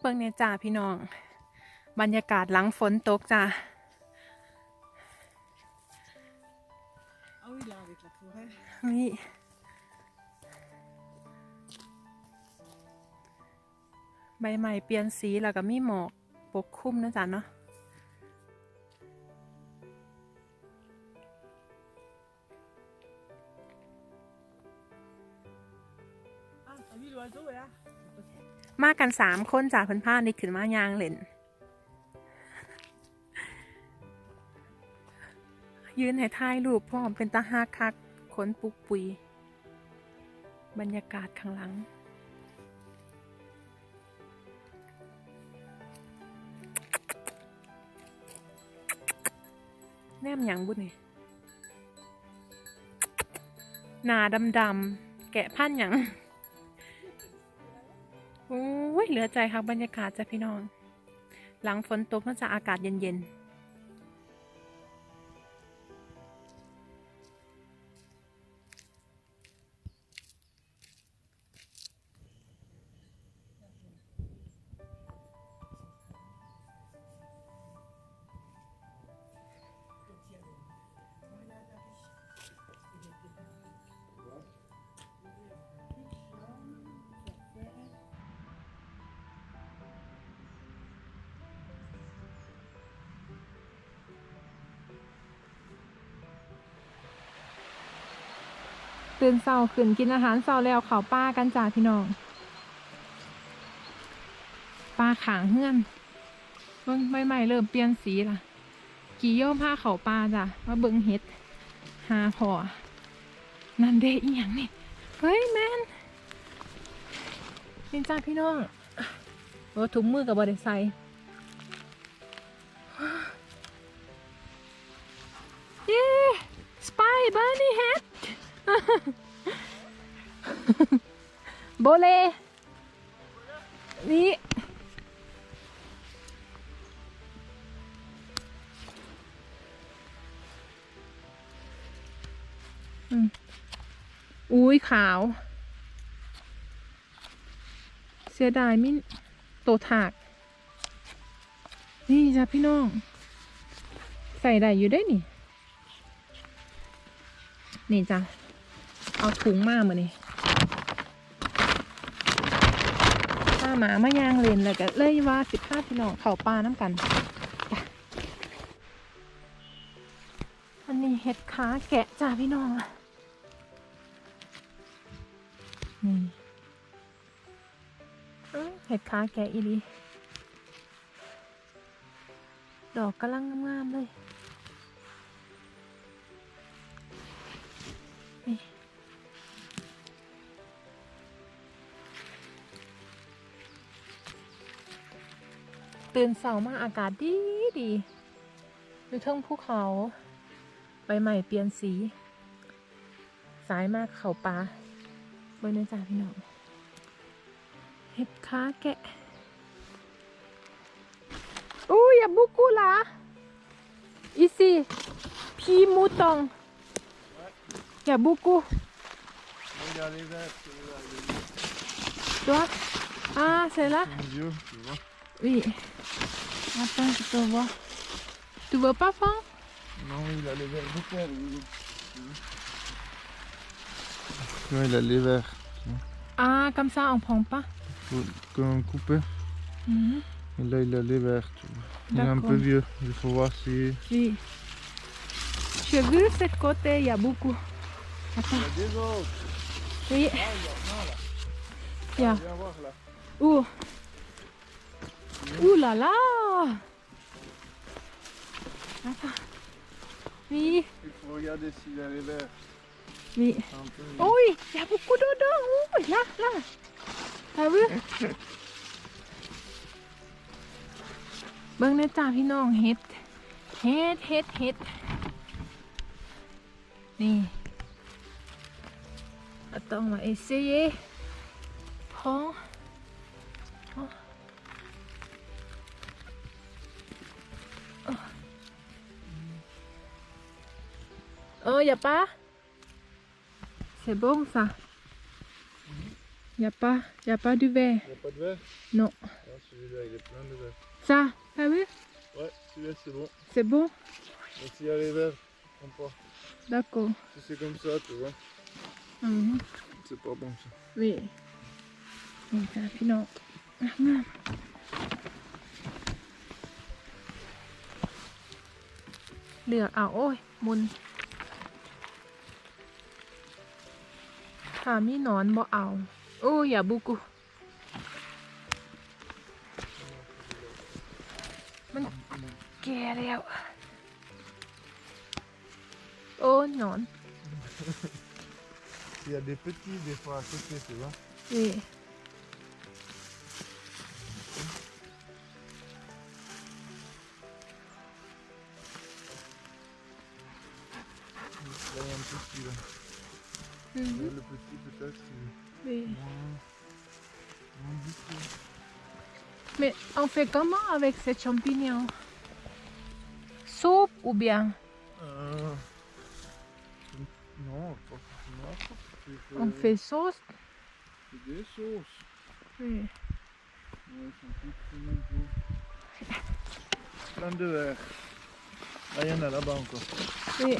เบิ่งเนี่ยจ้าพี่น้อง บรรยากาศหลังฝนตกจ้านี่ใบใหม่เปลี่ยนสีแล้วก็มีหมอกปกคลุมนะจ๊ะเนาะ Ah, t'as vu l'oiseau là มากันสามคนจากเพิ่นผ้านี่ขึ้นมายางเล่นยืนให้ถ่ายรูปพร้อมเป็นตาฮักคักขนปุกปุย บรรยากาศข้างหลัง แนมหยังบุญนี่หนาดำๆแกะพันหยัง ยเหลือใจค่ะบรรยากาศจ้ะพี่น้อง หลังฝนตกน่าจะอากาศเย็นๆ ตื่นเช้าขึ้นกินอาหารเช้าแล้วเขาป้ากันจ้าพี่น้องป้าขางเฮือนเบิ่งใบไม้เริ่มเปลี่ยนสีละกี่โยมผ้าเขาป้าจ้ะมาเบิ่งเห็ดหาพอนั่นเด้อีหยังนี่เฮ้ยแมนนี่จ้าพี่น้องโอ้ถุงมือกับบอดใส่เย้สไปเบอร์นี่เฮ็ด โบเล นี่อืมอุ้ยขาว เสียดายมิโตถาก นี่จ้ะพี่น้อง ใส่ได้อยู่ได้นี่ นี่จ้ะ เอาถุงมาเหมือนนี่ถ้าหมามายางเลนแล้วก็เลยว่าสิบห้าพี่น้องเข่าปลาน้ำกัน อันนี้เห็ดขาแกะจ้าพี่น้องนี่เห็ดขาแกะอีลีดอกกำลังงามๆเลย ตื่นเสาร์มาอากาศดีดีอยู่เทิงภูเขา ใบใหม่เปลี่ยนสี สายมากเขาปลาเบอร์เนื้อจ้าพี่น้อง เห็ดขาแกะ อู้อย่าบุกูละอีสิพีมูตอง อย่าบุกู Regarde les verts, tu vois, les toi ah c'est là vieux, tu vois. oui attends je peux voir tu veux pas faire Non, il a les verts de terre. Ouais, il a les verts. ah comme ça on prend pas Faut comme couper. Mhm. Et là, il a les vois. Il est un peu vieux. Il faut voir si. Oui. J'ai vu ce côté, il y a beaucoup. Attends, Il y a des autres. oui. Il y a. Viens voir là. Où? Ouh là là Attends. Oui, Il faut regarder s'il a les verts. oui. Un peu. Oui, il y a beaucoup dedans. Oui, là, là. T'as vu เบิ่งในจ้าพี่น้องเฮ็ด เฮ็ดเฮ็ดเฮ็ดนี่ต้องมา essayer prends Oh. Oh, y a pas? C'est bon ça. Il n'y a pas, y a pas de verre. Il n'y a pas de verre? Non. non celui-là, il est plein de verre. Ça Ah oui Ouais, celui-là, c'est bon. C'est bon? Mais s'il y a les verres, on prend D'accord. Si c'est comme ça, tu vois. Mhm. C'est pas bon ça. Oui. Donc, non. Lửa ảo ôi. ถ้ามีหนอนบ่เอาโอ้ยอย่าบุกุมันแก่แล้ว โอ้ยหนอน Il y a des petits des fois à côté, tu vois. นี่ Là, il y a un petit là. Mhm. Le petit Mais on fait comment avec ces champignons? Soupe ou bien? Euh, non, pas. On fait sauce? Des sauces. Oui. Plein de verre. Il y en a là-bas encore. Oui.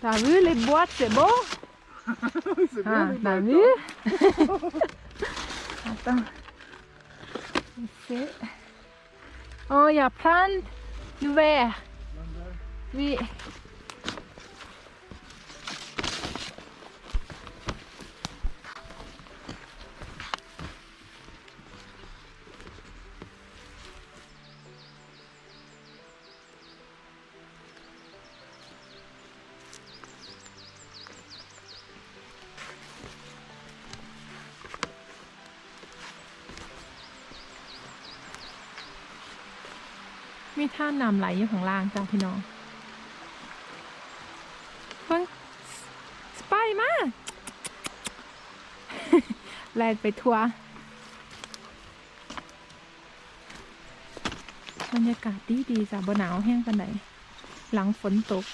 T'as vu les boîtes, c'est bon c'est Ah, t'as vu? hein. Attends. Ici. Oh, il y a plein de verres. Plein de verres. Oui. มีท่าน้ำไหลอยู่ของล่างจ้าพี่น้องเฮ้ยสไปายมากแลนไปทัวร์บรรยากาศดีดีๆจ้ะบ่หนาวแห้งกันไหนหลังฝนตก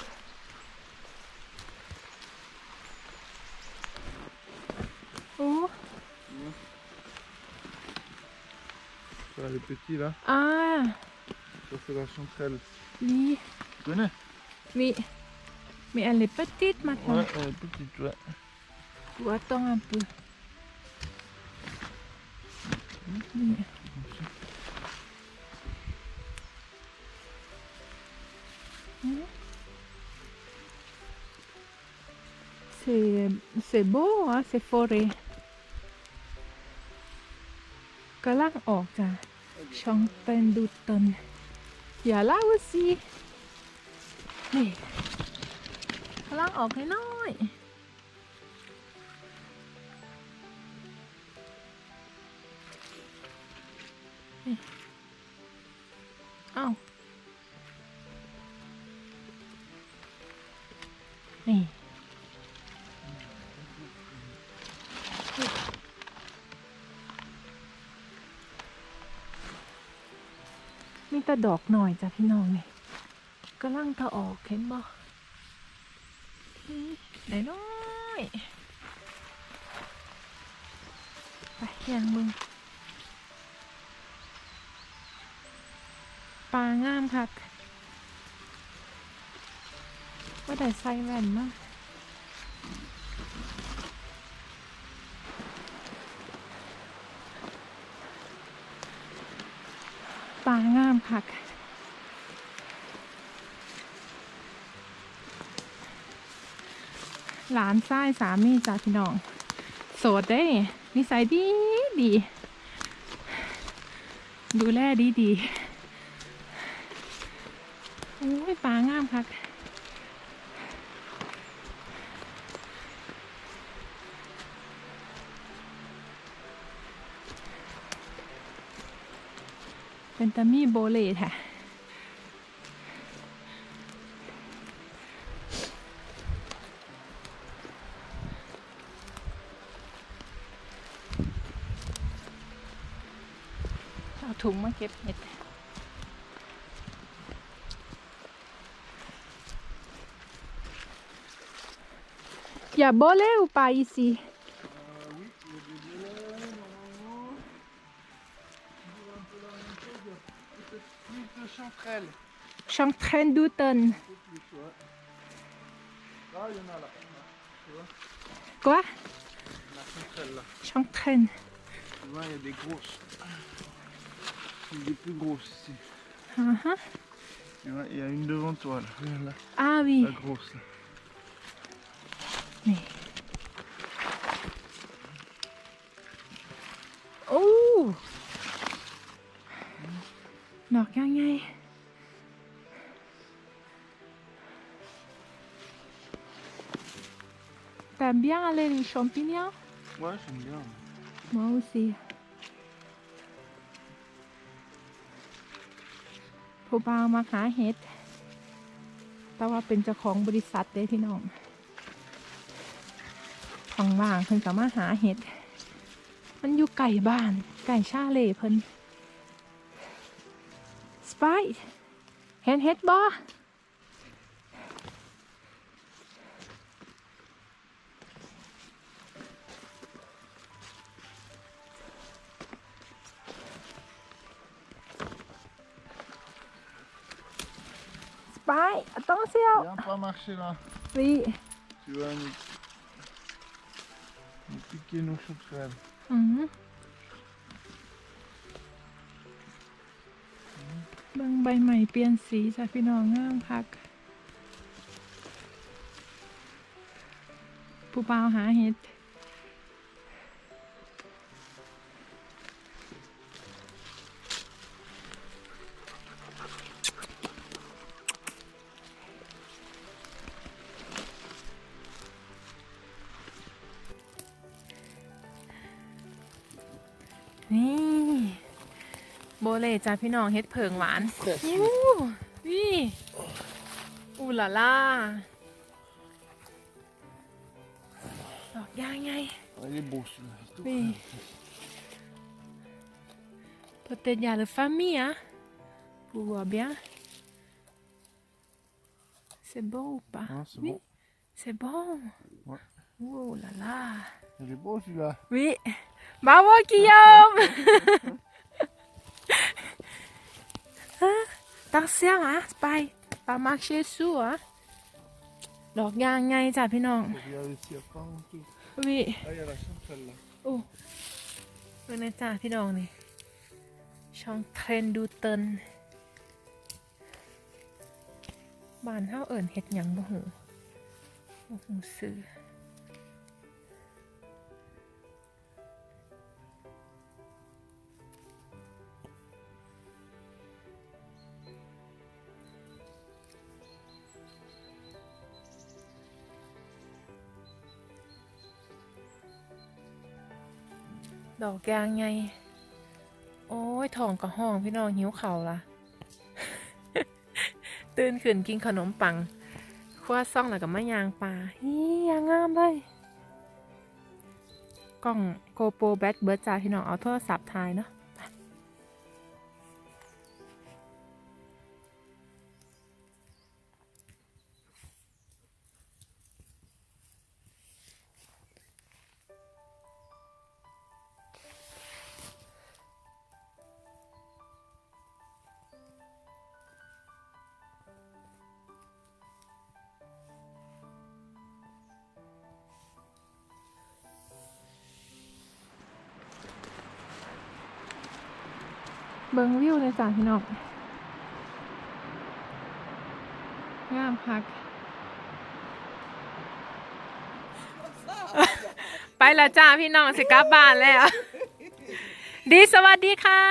โอ้ Voilà, les petits là. อ่า Ça, c'est la chanterelle. นี่ Tu connais มีมีอะไรปติดมาท Ouais, elle est petite, ouais. ำตัวต้องอันปืนี่อืม C'est c'est beau hein c'est forêt กำลัง อย่าเล่าสินี่พลังออกให้น้อยนี่ มีแต่ดอกหน่อยจ้ะพี่น้องนี่กำลังถ้าออกเห็นบ่ไหนน้อยไปย่างมึงปลางามคักว่าแต่ใส่แว่นมาก ปางามคักหลานชายสามีจ้าพี่น้อง โสดได้นิสัยดีดี ดูแลดีดีโอ้ยปางามคัก เป็นตามีโบเลตค่ะเอาถุงมาเก็บเห็ดย y a bolé ou pas ici Euh, oui, Chantraine d'Outon. Un peu plus, ouais. Là, il y en a là. là, Tu vois, Quoi la chanterelle là. Chantraine. Tu vois, il y a des grosses. Il y a des plus grosses ici. Uh-huh. Tu vois, il y a une devant toi là. Regarde là, Ah oui. la grosse là. Ouh ดอก T'aimes bien aller les champignons Ouais, j'aime bien. Moi aussi. ผู้บ่าวมาหาเห็ด แต่ว่าเป็นเจ้าของบริษัทเด้พี่น้องของว่างเพิ่นก็มาหาเห็ด มันอยู่ไก่บ้าน ไก่ชาเล่เพิ่นสไปเห็นเห็ดบ่ สไป attention Viens pas marcher là. oui Tu vas nous, nous piquer nos chanterelles. อือหือเบิ่งใบใหม่เปลี่ยนสีจ้ะพี่น้องงามคัก ผู้บ่าวหาเห็ด เลจ้าพี่น้องเฮ็ดเผิงหวานอู้นี่อูหลาล่าดอกยางไง Ouais, il est beau celui-là. il est tout Oui. frais. Peut-être il y a la famille, hein Vous voyez bien C'est bon ou pas Hein, c'est Oui, bon. c'est bon. Ouais. Oh là là. Il est beau celui-là. Oui. Bravo Guillaume Sarcelle, hein? C'est pareil. Pas marché sous, hein? ดอกยางไงจ้ะพี่น้อง วิโอ้ดูนะจ้ะพี่น้องนี่ ช่องเทรนดูเตินบานเท่าเอิญเห็ดหยังบ่หูบ่หูซื้อ ดอกยางไง โอ้ยท้องก็ห้องพี่น้องหิวเข่าละตื่นขึ้นกินขนมปังคว้าซ่องแล้วก็มะยางปลาฮียางงามเลย กล้องโกโปรแบตเบิร์ดจ้าพี่น้องเอาโทรศัพท์ถ่ายเนาะ เบิงวิวเลยจ้าพี่น้องงามคัก ไปและจ้าพี่น้องสิกลับบ้านแล้ว ดีสวัสดีค่ะ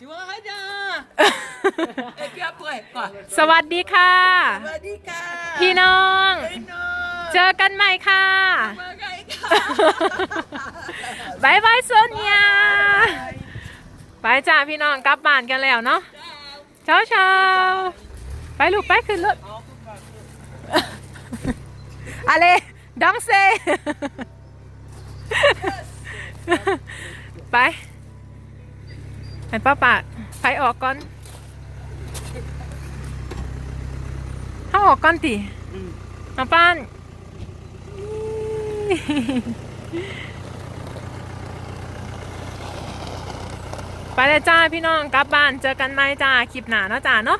Tu vois, regarde Et puis après, quoi สวัสดีค่ะ Vadika พี่น้อง non เจอกันใหม่ค่ะ บายบายโซเนีย ไป จ้าพี่น้องกลับบ้านกันแล้วเนาะเช้าเช้าๆไปลูกไปขึ้นรถอะไรดังเซไปให้ป้าปะไปออกก่อนเขาออกก่อนติน้องป้าน ไปเลยจ้าพี่น้องกลับบ้านเจอกันไหมจ้าคลิปหนาเนาะจ้าเนาะ